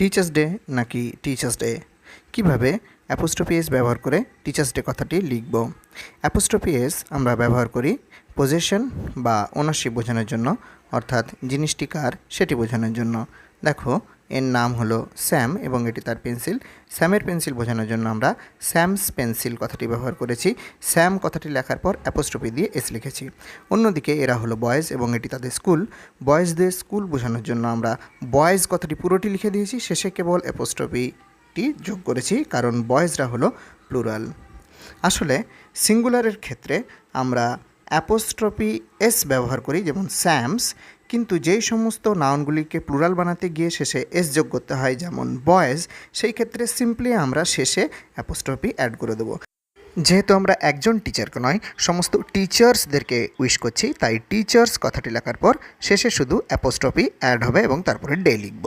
Teachers day নাকি teachers day কীভাবে apostrophe S ব্যবহার করে টিচার্স ডে কথাটি লিখব? অ্যাপোস্ট্রফি এস আমরা ব্যবহার করি পজিশন বা ওনারশিপ বোঝানোর জন্য, অর্থাৎ জিনিসটি কার সেটি বোঝানোর জন্য। দেখো এর নাম হলো স্যাম এবং এটি তার পেন্সিল। স্যামের পেন্সিল বোঝানোর জন্য আমরা স্যামস পেন্সিল কথাটি ব্যবহার করেছি। স্যাম কথাটি লেখার পর অ্যাপোস্ট্রফি দিয়ে এস লিখেছি। অন্যদিকে এরা হলো বয়েজ এবং এটি তাদের স্কুল। বয়েজদের স্কুল বোঝানোর জন্য আমরা বয়েজ কথাটি পুরোটি লিখে দিয়েছি। শেষে কেবল অ্যাপোস্ট্রফিটি যোগ করেছি, কারণ বয়েজরা হলো প্লুরাল। আসলে সিঙ্গুলারের ক্ষেত্রে আমরা অ্যাপোস্ট্রফি এস ব্যবহার করি, যেমন স্যামস। কিন্তু যেই সমস্ত নাউনগুলিকে প্লুরাল বানাতে গিয়ে শেষে এস যোগ করতে হয়, যেমন বয়েজ, সেই ক্ষেত্রে সিম্পলি আমরা শেষে অ্যাপোস্ট্রফি অ্যাড করে দেবো। যেহেতু আমরা একজন টিচারকে নয়, সমস্ত টিচার্সদেরকে উইশ করছি, তাই টিচার্স কথাটি লেখার পর শেষে শুধু অ্যাপোস্ট্রফি অ্যাড হবে এবং তারপরে ডে লিখব।